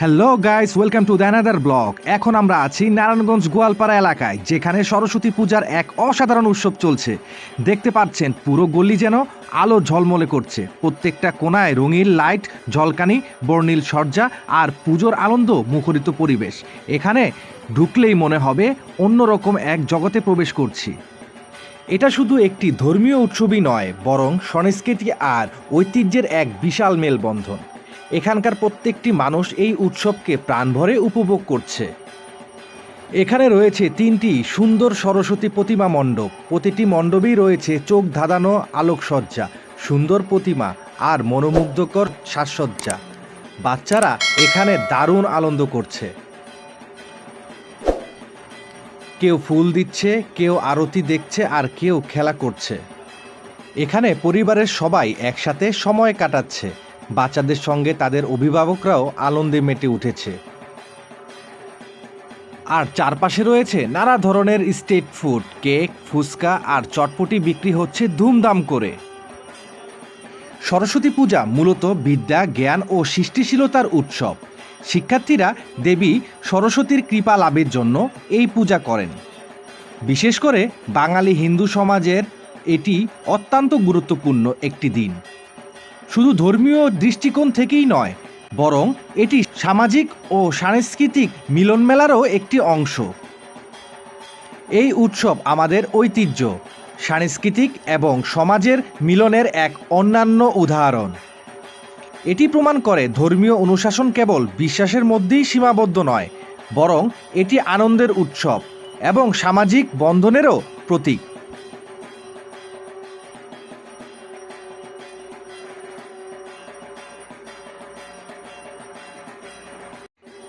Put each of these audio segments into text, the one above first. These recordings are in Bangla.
Hello guys welcome to the another vlog এখন আমরা আছি নারায়ণগঞ্জ গোয়ালপাড়া এলাকায়, যেখানে সরস্বতী পূজার এক অসাধারণ উৎসব চলছে। দেখতে পাচ্ছেন, পুরো গলি যেন আলো ঝলমলে করছে। প্রত্যেকটা কোনায় রঙিন লাইট ঝলকানি, বর্ণিল সজ্জা আর পুজোর আনন্দ মুখরিত পরিবেশ। এখানে ঢুকলেই মনে হবে অন্যরকম এক জগতে প্রবেশ করছি। এটা শুধু একটি ধর্মীয় উৎসবই নয়, বরং সংস্কৃতি আর ঐতিহ্যের এক বিশাল মেলবন্ধন। এখানকার প্রত্যেকটি মানুষ এই উৎসবকে প্রাণভরে উপভোগ করছে। এখানে রয়েছে তিনটি সুন্দর সরস্বতী প্রতিমা মণ্ডপ। প্রতিটি মণ্ডপেই রয়েছে চোখ ধাঁধানো আলোকসজ্জা, সুন্দর প্রতিমা আর মনোমুগ্ধকর সাজসজ্জা। বাচ্চারা এখানে দারুণ আনন্দ করছে। কেউ ফুল দিচ্ছে, কেউ আরতি দেখছে আর কেউ খেলা করছে। এখানে পরিবারের সবাই একসাথে সময় কাটাচ্ছে। বাচ্চাদের সঙ্গে তাদের অভিভাবকরাও আনন্দে মেতে উঠেছে। আর চারপাশে রয়েছে নানা ধরনের স্ট্রিট ফুড, কেক, ফুচকা আর চটপটি বিক্রি হচ্ছে ধুমধাম করে। সরস্বতী পূজা মূলত বিদ্যা, জ্ঞান ও সৃষ্টিশীলতার উৎসব। শিক্ষার্থীরা দেবী সরস্বতীর কৃপা লাভের জন্য এই পূজা করেন। বিশেষ করে বাঙালি হিন্দু সমাজের এটি অত্যন্ত গুরুত্বপূর্ণ একটি দিন। শুধু ধর্মীয় দৃষ্টিকোণ থেকেই নয়, বরং এটি সামাজিক ও সাংস্কৃতিক মিলনমেলারও একটি অংশ। এই উৎসব আমাদের ঐতিহ্য, সাংস্কৃতিক এবং সমাজের মিলনের এক অন্যান্য উদাহরণ। এটি প্রমাণ করে ধর্মীয় অনুশাসন কেবল বিশ্বাসের মধ্যেই সীমাবদ্ধ নয়, বরং এটি আনন্দের উৎসব এবং সামাজিক বন্ধনেরও প্রতীক।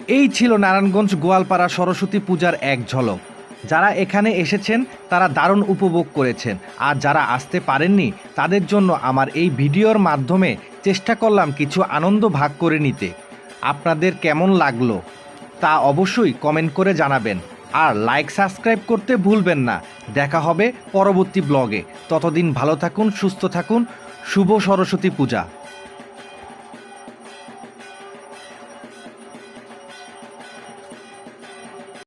এই ছিল নারায়ণগঞ্জ গোয়ালপাড়া সরস্বতী পূজার এক ঝলক। যারা এখানে এসেছেন, তারা দারুণ উপভোগ করেছেন। আর যারা আসতে পারেননি, তাদের জন্য আমার এই ভিডিওর মাধ্যমে চেষ্টা করলাম কিছু আনন্দ ভাগ করে নিতে। আপনাদের কেমন লাগল, তা অবশ্যই কমেন্ট করে জানাবেন। আর লাইক, সাবস্ক্রাইব করতে ভুলবেন না। দেখা হবে পরবর্তী ব্লগে। ততদিন ভালো থাকুন, সুস্থ থাকুন। শুভ সরস্বতী পূজা।